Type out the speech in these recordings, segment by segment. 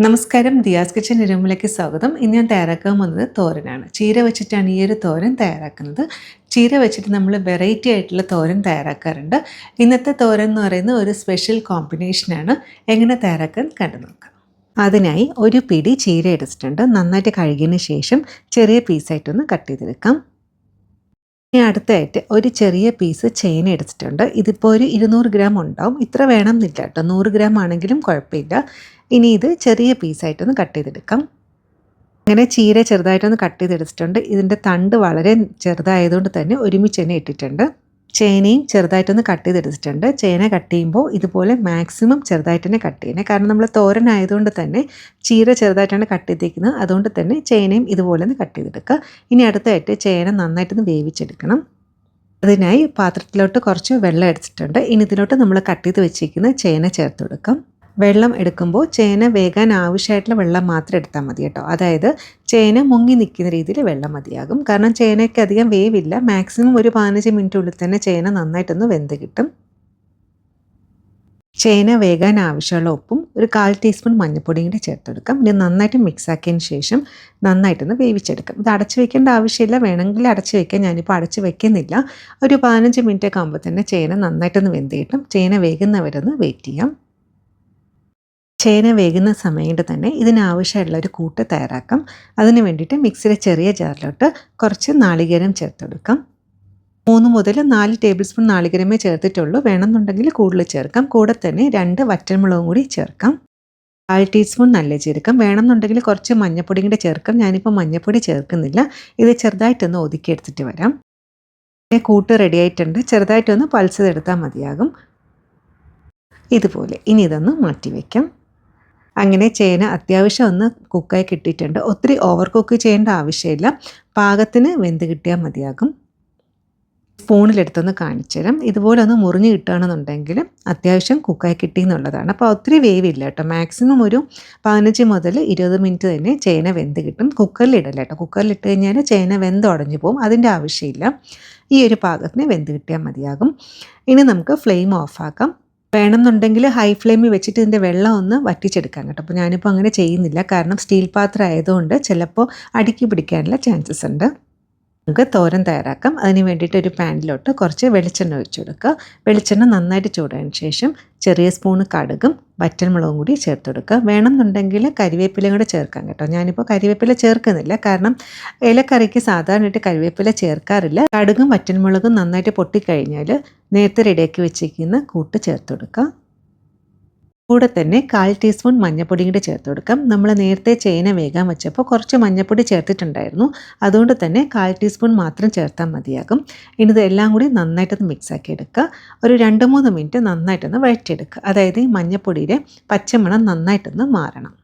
നമസ്കാരം ദിയാസ് കിച്ചൻ ഇരുമ്പിലേക്ക് സ്വാഗതം. ഇന്ന് ഞാൻ തയ്യാറാക്കാൻ വന്നത് തോരനാണ്. ചീര വെച്ചിട്ടാണ് ഈ ഒരു തോരൻ തയ്യാറാക്കുന്നത്. ചീര വെച്ചിട്ട് നമ്മൾ വെറൈറ്റി ആയിട്ടുള്ള തോരൻ തയ്യാറാക്കാറുണ്ട്. ഇന്നത്തെ തോരൻ എന്ന് പറയുന്ന ഒരു സ്പെഷ്യൽ കോമ്പിനേഷനാണ് എങ്ങനെ തയ്യാറാക്കാൻ കണ്ടു നോക്കാം. അതിനായി ഒരു പിടി ചീര എടുത്തിട്ടുണ്ട്. നന്നായിട്ട് കഴുകിയതിന് ശേഷം ചെറിയ പീസായിട്ടൊന്ന് കട്ട് ചെയ്തെടുക്കാം. ഇനി അടുത്തായിട്ട് ഒരു ചെറിയ പീസ് ചെയിൻ എടുത്തിട്ടുണ്ട്. ഇതിപ്പോൾ ഒരു ഇരുന്നൂറ് ഗ്രാം ഉണ്ടാവും. ഇത്ര വേണം എന്നില്ല കേട്ടോ. നൂറ് ഗ്രാം ആണെങ്കിലും കുഴപ്പമില്ല. ഇനി ഇത് ചെറിയ പീസായിട്ടൊന്ന് കട്ട് ചെയ്തെടുക്കാം. അങ്ങനെ ചീര ചെറുതായിട്ടൊന്ന് കട്ട് ചെയ്തെടുത്തിട്ടുണ്ട്. ഇതിന്റെ തണ്ട് വളരെ ചെറുതായതുകൊണ്ട് തന്നെ ഒരുമിച്ച് തന്നെ ഇട്ടിട്ടുണ്ട്. ചേനയും ചെറുതായിട്ടൊന്ന് കട്ട് ചെയ്തെടുത്തിട്ടുണ്ട്. ചേന കട്ട് ചെയ്യുമ്പോൾ ഇതുപോലെ മാക്സിമം ചെറുതായിട്ട് തന്നെ കട്ട് ചെയ്യണേ. കാരണം നമ്മൾ തോരനായതുകൊണ്ട് തന്നെ ചീര ചെറുതായിട്ടാണ് കട്ട് ചെയ്തേക്കുന്നത്. അതുകൊണ്ട് തന്നെ ചേനയും ഇതുപോലെ ഒന്ന് കട്ട് ചെയ്തെടുക്കുക. ഇനി അടുത്തായിട്ട് ചേന നന്നായിട്ടൊന്ന് വേവിച്ചെടുക്കണം. അതിനായി പാത്രത്തിലോട്ട് കുറച്ച് വെള്ളം എടുത്തിട്ടുണ്ട്. ഇനി ഇതിലോട്ട് നമ്മൾ കട്ട് ചെയ്ത് വെച്ചിരിക്കുന്ന ചേന ചേർത്ത് കൊടുക്കാം വെള്ളം എടുക്കുമ്പോൾ ചേന വേകാൻ ആവശ്യമായിട്ടുള്ള വെള്ളം മാത്രം എടുത്താൽ മതി കേട്ടോ. അതായത് ചേന മുങ്ങി നിൽക്കുന്ന രീതിയിൽ വെള്ളം മതിയാകും. കാരണം ചേനയ്ക്ക് അധികം വേവില്ല. മാക്സിമം ഒരു പതിനഞ്ച് മിനിറ്റിനുള്ളിൽ തന്നെ ചേന നന്നായിട്ടൊന്ന് വെന്ത് കിട്ടും. ചേന വേകാൻ ആവശ്യമുള്ള ഉപ്പും ഒരു കാൽ ടീസ്പൂൺ മഞ്ഞൾപ്പൊടിയും കൂടി ചേർത്തെടുക്കാം ഇത് നന്നായിട്ട് മിക്സ് ആക്കിയതിന് ശേഷം നന്നായിട്ടൊന്ന് വേവിച്ചെടുക്കാം. ഇത് അടച്ചു വെക്കേണ്ട ആവശ്യമില്ല. വേണമെങ്കിൽ അടച്ചു വെക്കാം. ഞാനിപ്പോൾ അടച്ചു വെക്കുന്നില്ല. ഒരു പതിനഞ്ച് മിനിറ്റ് ഒക്കെ ആകുമ്പോൾ തന്നെ ചേന നന്നായിട്ടൊന്ന് വെന്ത് കിട്ടും. ചേന വേകുന്നവരൊന്ന് വെയിറ്റ് ചെയ്യാം. ചേന വേകുന്ന സമയം തന്നെ ഇതിനാവശ്യമുള്ള ഒരു കൂട്ട് തയ്യാറാക്കാം. അതിന് വേണ്ടിയിട്ട് മിക്സിയിലെ ചെറിയ ജാറിലോട്ട് കുറച്ച് നാളികേരം ചേർത്തെടുക്കാം. മൂന്ന് മുതൽ നാല് ടേബിൾ സ്പൂൺ നാളികേരമേ ചേർത്തിട്ടുള്ളൂ. വേണമെന്നുണ്ടെങ്കിൽ കൂടുതൽ ചേർക്കാം. കൂടെ തന്നെ രണ്ട് വറ്റൽമുളകും കൂടി ചേർക്കാം. കാൽ ടീസ്പൂൺ നല്ല ജീരകം. വേണമെന്നുണ്ടെങ്കിൽ കുറച്ച് മഞ്ഞപ്പൊടി കൂടെ ചേർക്കാം. ഞാനിപ്പോൾ മഞ്ഞപ്പൊടി ചേർക്കുന്നില്ല. ഇത് ചെറുതായിട്ടൊന്ന് ഒതുക്കിയെടുത്തിട്ട് വരാം. പിന്നെ കൂട്ട് റെഡി ആയിട്ടുണ്ട്. ചെറുതായിട്ടൊന്ന് പൾസ് എടുത്താൽ മതിയാകും. ഇതുപോലെ. ഇനി ഇതൊന്ന് മാറ്റി വയ്ക്കാം അങ്ങനെ ചേന അത്യാവശ്യം ഒന്ന് കുക്കായി കിട്ടിയിട്ടുണ്ട്. ഒത്തിരി ഓവർ കുക്ക് ചെയ്യേണ്ട ആവശ്യമില്ല. പാകത്തിന് വെന്ത് കിട്ടിയാൽ മതിയാകും. സ്പൂണിലെടുത്തൊന്ന് കാണിച്ചു തരാം ഇതുപോലെ ഒന്ന് മുറിഞ്ഞ് കിട്ടുകയാണെന്നുണ്ടെങ്കിൽ അത്യാവശ്യം കുക്കായി കിട്ടി എന്നുള്ളതാണ് അപ്പോൾ ഒത്തിരി വേവില്ല കേട്ടോ. മാക്സിമം ഒരു പതിനഞ്ച് മുതൽ ഇരുപത് മിനിറ്റ് തന്നെ ചേന വെന്ത് കിട്ടും. കുക്കറിൽ ഇടല്ല കേട്ടോ. കുക്കറിൽ ഇട്ട് കഴിഞ്ഞാൽ ചേന വെന്ത് ഉടഞ്ഞു പോകും. അതിന്റെ ആവശ്യമില്ല. ഈ ഒരു പാകത്തിന് വെന്ത് കിട്ടിയാൽ മതിയാകും. ഇനി നമുക്ക് ഫ്ലെയിം ഓഫാക്കാം വേണമെന്നുണ്ടെങ്കിൽ ഹൈ ഫ്ലെയിമിൽ വെച്ചിട്ട് ഇതിന്റെ വെള്ളം ഒന്ന് വറ്റിച്ചെടുക്കാം കേട്ടോ. അപ്പോൾ ഞാനിപ്പോൾ അങ്ങനെ ചെയ്യുന്നില്ല. കാരണം സ്റ്റീൽ പാത്രം ആയതുകൊണ്ട് ചിലപ്പോൾ അടുക്കി പിടിക്കാനുള്ള ചാൻസസ് ഉണ്ട്. നമുക്ക് തോരൻ തയ്യാറാക്കാം. അതിന് വേണ്ടിയിട്ട് ഒരു പാനിലോട്ട് കുറച്ച് വെളിച്ചെണ്ണ ഒഴിച്ചു കൊടുക്കുക. വെളിച്ചെണ്ണ നന്നായിട്ട് ചൂടായതിന് ശേഷം ചെറിയ സ്പൂണ് കടുകും വറ്റൽമുളകും കൂടി ചേർത്ത് കൊടുക്കുക. വേണമെന്നുണ്ടെങ്കിൽ കരിവേപ്പിലയും കൂടെ ചേർക്കാം കേട്ടോ. ഞാനിപ്പോൾ കരിവേപ്പില ചേർക്കുന്നില്ല. കാരണം ഇലക്കറിക്ക് സാധാരണയായിട്ട് കരിവേപ്പില ചേർക്കാറില്ല. കടുകും വറ്റൽമുളകും നന്നായിട്ട് പൊട്ടിക്കഴിഞ്ഞാൽ നേരത്തെ റെഡിയാക്കി വെച്ചിരിക്കുന്ന കൂട്ട് ചേർത്ത് കൊടുക്കുക. കൂടെ തന്നെ കാൽ ടീസ്പൂൺ മഞ്ഞപ്പൊടിയും കൂടി ചേർത്ത് കൊടുക്കാം. നമ്മൾ നേരത്തെ ചേന വേഗം വെച്ചപ്പോൾ കുറച്ച് മഞ്ഞപ്പൊടി ചേർത്തിട്ടുണ്ടായിരുന്നു. അതുകൊണ്ട് തന്നെ കാൽ ടീസ്പൂൺ മാത്രം ചേർത്താൽ മതിയാകും. ഇനി ഇതെല്ലാം കൂടി നന്നായിട്ടൊന്ന് മിക്സാക്കി എടുക്കുക. ഒരു രണ്ട് മൂന്ന് മിനിറ്റ് നന്നായിട്ടൊന്ന് വഴറ്റിയെടുക്കുക. അതായത് ഈ മഞ്ഞപ്പൊടിയുടെ പച്ചമണം നന്നായിട്ടൊന്ന് മാറണം.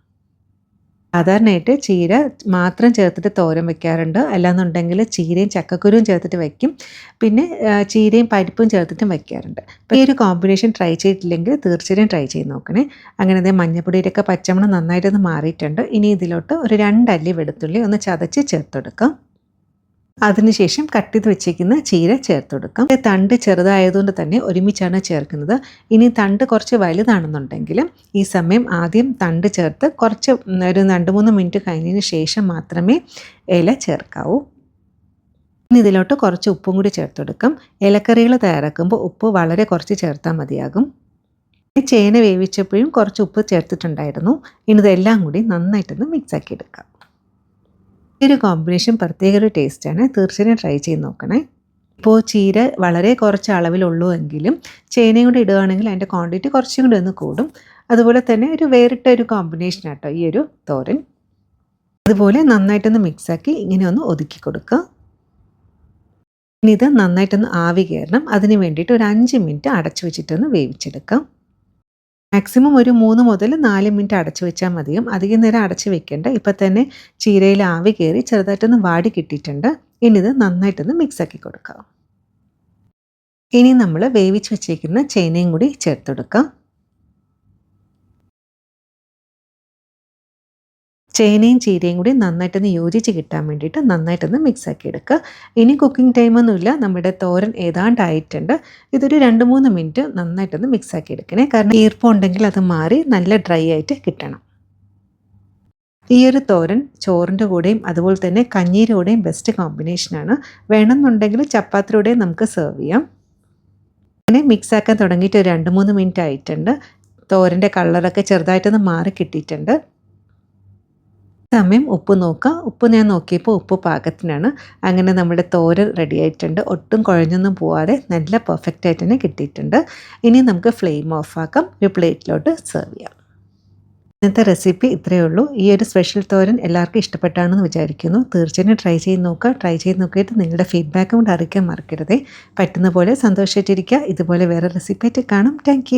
സാധാരണയായിട്ട് ചീര മാത്രം ചേർത്തിട്ട് തോരൻ വെക്കാറുണ്ട്. അല്ലാന്നുണ്ടെങ്കിൽ ചീരയും ചക്കക്കുരുവും ചേർത്തിട്ട് വയ്ക്കും പിന്നെ ചീരയും പരിപ്പും ചേർത്തിട്ടും വയ്ക്കാറുണ്ട് അപ്പോൾ ഈ ഒരു കോമ്പിനേഷൻ ട്രൈ ചെയ്തിട്ടില്ലെങ്കിൽ തീർച്ചയായും ട്രൈ ചെയ്ത് നോക്കണേ. അങ്ങനെ അതേ മഞ്ഞപ്പൊടിയുടെയൊക്കെ പച്ചമണം നന്നായിട്ടൊന്ന് മാറിയിട്ടുണ്ട്. ഇനി ഇതിലോട്ട് ഒരു രണ്ടല്ലി വെളുത്തുള്ളി ഒന്ന് ചതച്ച് ചേർത്തെടുക്കാം. അതിനുശേഷം കട്ട് ചെയ്ത് വെച്ചേക്കുന്ന ചീര ചേർത്ത് കൊടുക്കാം. തണ്ട് ചെറുതായതുകൊണ്ട് തന്നെ ഒരുമിച്ചാണ് ചേർക്കുന്നത്. ഇനി തണ്ട് കുറച്ച് വലുതാണെന്നുണ്ടെങ്കിൽ ഈ സമയം ആദ്യം തണ്ട് ചേർത്ത് കുറച്ച് ഒരു രണ്ട് മൂന്ന് മിനിറ്റ് കഴിഞ്ഞതിന് ശേഷം മാത്രമേ ഇല ചേർക്കാവൂ. ഇനി ഇതിലോട്ട് കുറച്ച് ഉപ്പും കൂടി ചേർത്ത് കൊടുക്കാം. ഇലക്കറികൾ തയ്യാറാക്കുമ്പോൾ ഉപ്പ് വളരെ കുറച്ച് ചേർത്താൽ മതിയാകും. ചേന വേവിച്ചപ്പോഴും കുറച്ച് ഉപ്പ് ചേർത്തിട്ടുണ്ടായിരുന്നു. ഇനി ഇതെല്ലാം കൂടി നന്നായിട്ടൊന്ന് മിക്സാക്കി എടുക്കാം. ഈ ഒരു കോമ്പിനേഷൻ പ്രത്യേക ഒരു ടേസ്റ്റാണ് തീർച്ചയായും ട്രൈ ചെയ്ത് നോക്കണേ. ഇപ്പോൾ ചീര വളരെ കുറച്ച് അളവിലുള്ളൂ എങ്കിലും ചേനയും കൂടി ഇടുകയാണെങ്കിൽ അതിന്റെ ക്വാണ്ടിറ്റി കുറച്ചും കൂടി ഒന്ന് കൂടും. അതുപോലെ തന്നെ ഒരു വേറിട്ട ഒരു കോമ്പിനേഷൻ ആട്ടോ ഈ ഒരു തോരൻ. അതുപോലെ നന്നായിട്ടൊന്ന് മിക്സാക്കി ഇങ്ങനെ ഒന്ന് ഒതുക്കി കൊടുക്കുക ഇനി ഇത് നന്നായിട്ടൊന്ന് ആവി കയറണം. അതിന് വേണ്ടിയിട്ട് ഒരു അഞ്ച് മിനിറ്റ് അടച്ചു വെച്ചിട്ടൊന്ന് വേവിച്ചെടുക്കാം. മാക്സിമം ഒരു മൂന്ന് മുതൽ നാല് മിനിറ്റ് അടച്ചു വെച്ചാൽ മതിയും. അധികം നേരം അടച്ചു വെക്കേണ്ട. ഇപ്പം തന്നെ ചീരയിൽ ആവി കയറി ചെറുതായിട്ടൊന്ന് വാടി കിട്ടിയിട്ടുണ്ട്. ഇനി ഇത് നന്നായിട്ടൊന്ന് മിക്സാക്കി കൊടുക്കാം. ഇനി നമ്മൾ വേവിച്ച് വെച്ചേക്കുന്ന ചേനയും കൂടി ചേർത്തെടുക്കാം. ചേനയും ചീരയും കൂടി നന്നായിട്ടൊന്ന് യോജിച്ച് കിട്ടാൻ വേണ്ടിയിട്ട് നന്നായിട്ടൊന്ന് മിക്സാക്കി എടുക്കുക ഇനി കുക്കിംഗ് ടൈമൊന്നുമില്ല നമ്മുടെ തോരൻ ഏതാണ്ടായിട്ടുണ്ട്. ഇതൊരു രണ്ട് മൂന്ന് മിനിറ്റ് നന്നായിട്ടൊന്ന് മിക്സാക്കി എടുക്കണേ കാരണം ഈർപ്പം ഉണ്ടെങ്കിൽ അത് മാറി നല്ല ഡ്രൈ ആയിട്ട് കിട്ടണം. ഈ ഒരു തോരൻ ചോറിന്റെ കൂടെയും അതുപോലെ തന്നെ കഞ്ഞീരൂടെയും ബെസ്റ്റ് കോമ്പിനേഷനാണ് വേണമെന്നുണ്ടെങ്കിൽ ചപ്പാത്തിയുടെയും നമുക്ക് സെർവ് ചെയ്യാം. അങ്ങനെ മിക്സാക്കാൻ തുടങ്ങിയിട്ട് ഒരു രണ്ട് മൂന്ന് മിനിറ്റ് ആയിട്ടുണ്ട്. തോരന്റെ കളറൊക്കെ ചെറുതായിട്ടൊന്ന് മാറി കിട്ടിയിട്ടുണ്ട്. സമയം ഉപ്പ് നോക്കുക. ഉപ്പ് ഞാൻ നോക്കിയപ്പോൾ ഉപ്പ് പാകത്തിനാണ്. അങ്ങനെ നമ്മുടെ തോരൻ റെഡി ആയിട്ടുണ്ട്. ഒട്ടും കുഴഞ്ഞൊന്നും പോവാതെ നല്ല പെർഫെക്റ്റ് ആയിട്ട് തന്നെ കിട്ടിയിട്ടുണ്ട്. ഇനി നമുക്ക് ഫ്ലെയിം ഓഫാക്കാം ഒരു പ്ലേറ്റിലോട്ട് സെർവ് ചെയ്യാം. ഇന്നത്തെ റെസിപ്പി ഇത്രയേ ഉള്ളൂ. ഈ ഒരു സ്പെഷ്യൽ തോരൻ എല്ലാവർക്കും ഇഷ്ടപ്പെട്ടാണെന്ന് വിചാരിക്കുന്നു. തീർച്ചയായും ട്രൈ ചെയ്ത് നോക്കുക. ട്രൈ ചെയ്ത് നോക്കിയിട്ട് നിങ്ങളുടെ ഫീഡ്ബാക്കും കൂടെ അറിയിക്കാൻ മറക്കരുതേ. പറ്റുന്ന പോലെ സന്തോഷിച്ചിരിക്കുക ഇതുപോലെ വേറെ റെസിപ്പി ആയിട്ട് കാണും. താങ്ക്